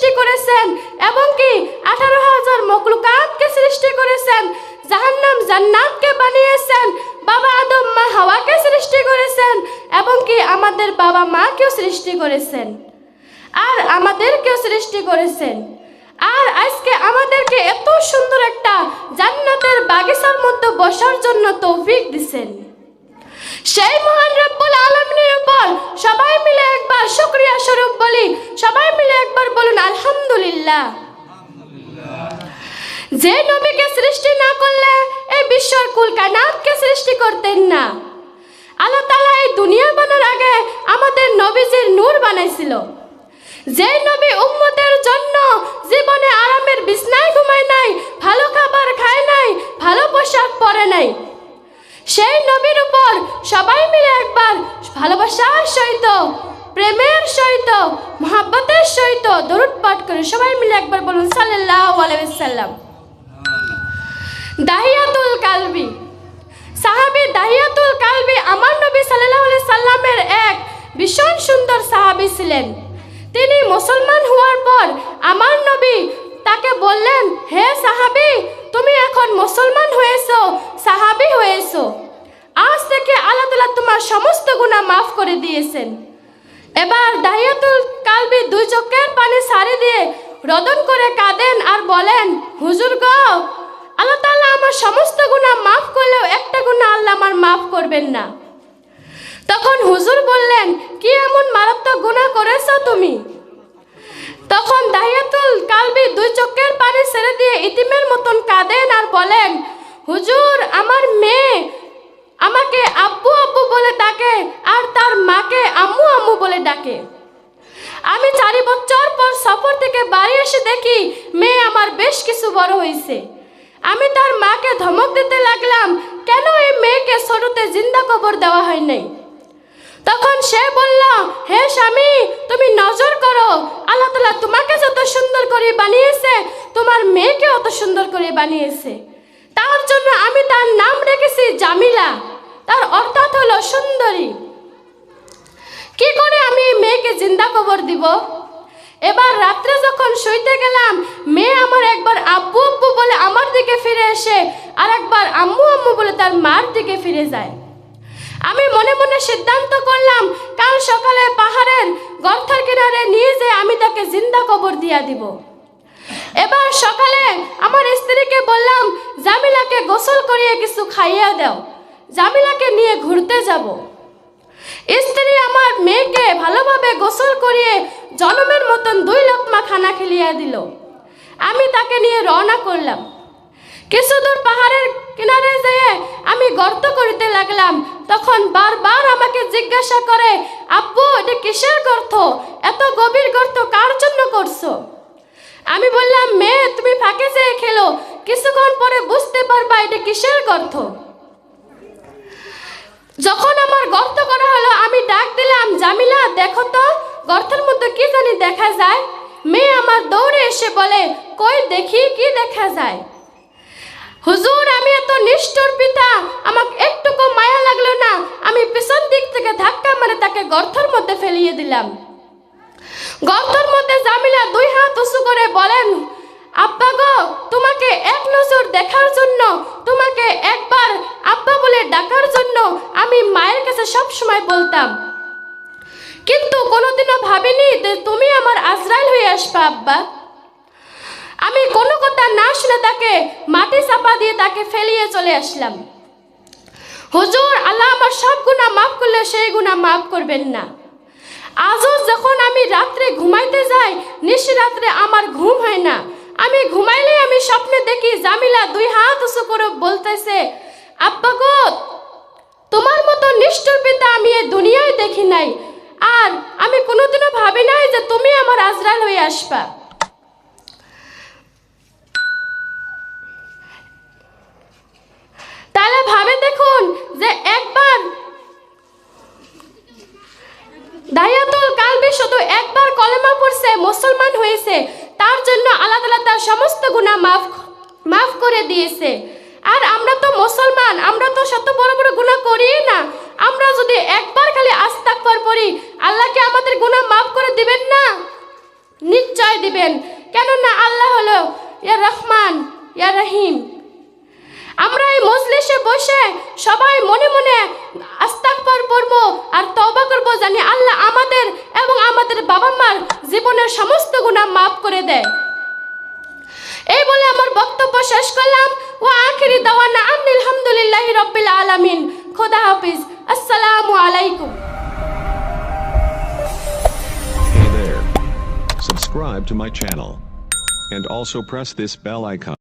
সৃষ্টি করেছেন এবং কি আঠারো হাজার মকলুকাতকে সৃষ্টি করেছেন, জাহান্নাম জান্নাতকে বানিয়েছেন, বাবা আদম মা হাওয়াকে সৃষ্টি করেছেন এবং কি আমাদের বাবা মাকেও সৃষ্টি করেছেন, আর আমাদেরকেও সৃষ্টি করেছেন। আর আজকে আমাদেরকে এত সুন্দর একটা জান্নাতের বাগিচার মধ্যে বসার জন্য তৌফিক দিছেন। সেই মহান রব্বুল আলমিনের উপর সবাই মিলে একবার শুক্রিয়া স্বরূপ বলি সবাই মিলে একবার বলুন আলহামদুলিল্লাহ যে নবীকে সৃষ্টি না করলে এই বিশ্বর কুল কানাতকে সৃষ্টি করতেন না। আল্লাহ তালা এই দুনিয়া বানার আগে আমাদের নবীজির নূর বানাইছিল। যে নবী উম্মতের জন্য জীবনে আরামের বিছনায় ঘুমায় নাই ভালো খাবার খায় নাই ভালো পোশাক পরে নাই সেই নবীর উপর সবাই মিলে একবার ভালোবাসার সহিত প্রেমের সহিত, মহাব্বতের সহিত দরুদ পাঠ করে সবাই মিলে একবার বলুন, সাল্লাল্লাহু আলাইহি সাল্লাম দাহিয়াতুল কালবি। সাহাবী দাহিয়াতুল কালবি আমার নবী আলাইহি সাল্লামের এক ভীষণ সুন্দর সাহাবী ছিলেন। তিনি মুসলমান হওয়ার পর আমার নবী তাকে বললেন, হে সাহাবী, তুমি এখন মুসলমান হয়েছো, সাহাবী হয়েছো। আজ থেকে আল্লাহ তোমার সমস্ত গুনাহ মাফ করে দিয়েছেন। এবার দাহিয়াতুল কালবি দুই চোখের পানি সারি দিয়ে রদন করে কাঁদেন আর বলেন, হুজুর গো, আল্লাহ তাআলা আমার সমস্ত গুনাহ মাফ করলেও একটা গুনাহ আল্লাহ আমার মাফ করবেন না। তখন হুজুর বললেন, কি এমন মারাত্মক গুনাহ করেছ তুমি? তখন দাহিয়াতুল কালবি দুই চোখের পানি ছেড়ে দিয়ে ইতিমের মতন কাঁদেন আর বলেন, হুজুর, আমার মেয়ে আমাকে আব্বু আব্বু বলে ডাকে আর তার মাকে আম্মু আম্মু বলে ডাকে। আমি চারি বছর পর সফর থেকে বাড়ি এসে দেখি মেয়ে আমার বেশ কিছু বড় হয়েছে আমি তার মাকে ধমক দিতে লাগলাম, কেন এই মেয়েকে ছোটতে জিন্দা কবর দেওয়া হয় নাই? তখন সে বলল, হে স্বামী, তুমি নজর করো। আল্লাহ তালা তোমাকে যত সুন্দর করে বানিয়েছে, তোমার মেয়েকে অত সুন্দর করে বানিয়েছে। তার জন্য আমি তার নাম রেখেছি জামিলা। তার অর্থাৎ হলো সুন্দরী। কি করে আমি এই মেয়েকে জিন্দা কবর দিব? এবার রাত্রে যখন শুইতে গেলাম, মেয়ে আমার একবার আব্বু আব্বু বলে আমার দিকে ফিরে এসে আর একবার আম্মু আম্মু বলে তার মার দিকে ফিরে যায়। আমি মনে মনে সিদ্ধান্ত করলাম, কাল সকালে পাহাড়ের গর্থের কিনারে নিয়ে যেয়ে আমি তাকে জিন্দা কবর দিয়া দিব। এবার সকালে আমার স্ত্রীকে বললাম, জামিলাকে গোসল করিয়ে কিছু খাইয়ে দাও। জামিলাকে নিয়ে ঘুরতে যাব। মেয়েকে ভালোভাবে গোসল করিয়ে জনমের মতন দুই লোকমা খানা খেলিয়ে দিল। আমি তাকে নিয়ে রওনা করলাম। কিছু দূর পাহাড়ের কিনারে যেয়ে আমি গর্ত করিতে লাগলাম। তখন বারবার আমাকে জিজ্ঞাসা করে আব্বু এটা কিসের গর্ত? এত গভীর গর্ত কার জন্য করছ? আমি বললাম, মেয়ে, তুমি ফাঁকে যেয়ে খেলো। কিছুক্ষণ পরে বুঝতে পারবা এটা কিসের গর্ত? যখন আমার গর্ত করা হলো, আমি ডাক দিলাম, জামিলা, দেখো তো, গর্তের মধ্যে কি জানি দেখা যায়? মেয়ে আমার দৌড়ে এসে বলে, কই দেখি, কি দেখা যায়? হুজুর, আমি এত নিষ্ঠুর পিতা, আমাকে একটুকু মায়া লাগল না, আমি পিছন দিক থেকে ধাক্কা মারে তাকে গর্তের মধ্যে ফেলিয়ে দিলাম। গর্তের মধ্যে জামিলা দুই হাত উঁচু করে বলেন, আব্বা গো, তোমাকে এক নজর দেখার জন্য তোমাকে একবার আব্বা বলে ডাকার জন্য আমি মায়ের কাছে সব সময় বলতাম। কিন্তু কোনোদিনও ভাবিনি যে তুমি আমার আজরাইল হয়ে আসবা, আব্বা। আমি কোনো কথা না শুনে তাকে মাটি চাপা দিয়ে তাকে ফেলিয়ে চলে আসলাম। হুজুর, আল্লাহ আমার সব গুণা মাফ করলে সেই গুণা মাফ করবেন না। আজও যখন আমি রাত্রে ঘুমাইতে যাই, নিশি রাত্রে আমার ঘুম হয় না। আমি ঘুমাইলে আমি স্বপ্নে দেখি জামিলা দুই হাত উঁচু করে বলতেছে আব্বা গো, তোমার মতো নিষ্ঠুর পিতা আমি এই দুনিয়ায় দেখি নাই। আর আমি কোনোদিনও ভাবি নাই যে তুমি আমার আজরাল হয়ে আসবা। তাহলে ভাবে দেখুন যে একবার দায়াতুল কালবি শুধু একবার কলেমা পড়ছে, মুসলমান হয়েছে, তার জন্য আল্লাহ তাআলা তার সমস্ত গুনাহ মাফ মাফ করে দিয়েছে। আর আমরা তো মুসলমান, আমরা তো শত বড় বড় গুনাহ করি না। আমরা যদি একবার খালি আস্তাগফার পড়ি, আল্লাহ কি আমাদের গুনাহ মাফ করে দিবেন না? নিশ্চয় দিবেন। কেননা আল্লাহ হলো ইয়া রহমান, ইয়া রহিম। আমরা এই মজলিসে বসে সবাই মনে মনে আস্তাকবার পড়ব আর তওবা করব জানি আল্লাহ আমাদের এবং আমাদের বাবা মার জীবনের সমস্ত গুনাহ মাফ করে দেয়। এই বলে আমার বক্তব্য শেষ করলাম। ও আখিরি দাওয়ানা আনিল হামদুলিল্লাহ রব্বিল আলামিন খোদা হাফিজ আসসালামু আলাইকুম Hey there. Subscribe to my channel. And also press this bell icon.